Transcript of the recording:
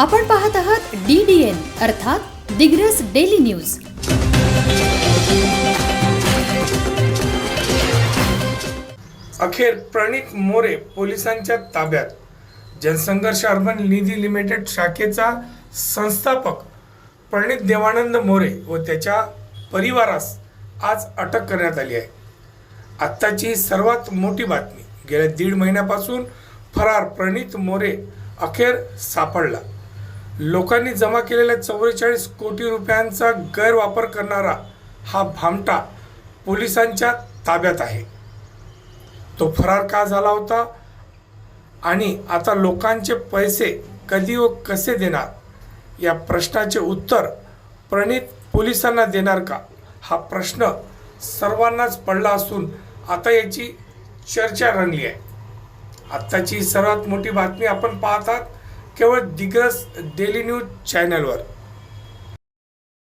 आपण पाहत आहात डी डी एन अर्थात दिग्रस डेली न्यूज. अखेर प्रणित मोरे पोलिसांच्या ताब्यात. जनसंघर्ष अर्बन निधी लिमिटेड शाखेचा संस्थापक प्रणित देवानंद मोरे व त्याच्या परिवारास आज अटक करण्यात आली आहे. आत्ताची सर्वात मोठी बातमी गेल्या दीड महिन्यापासून फरार प्रणित मोरे अखेर सापडला. लोकांनी जमा केलेल्या चव्वेचाळीस कोटी रुपयांचा गैरवापर करणारा हा भामटा पोलिसांच्या ताब्यात आहे. तो फरार का झाला होता आणि आता लोकांचे पैसे कधी व कसे देणार? या प्रश्नाचे उत्तर प्रणित पोलिसांना देणार का? हा प्रश्न सर्वांनाच पडला असून आता याची चर्चा रंगली आहे. आत्ताची सर्वात मोठी बातमी आपण पाहतात केवळ दिग्रस डेली न्यूज चॅनलवर.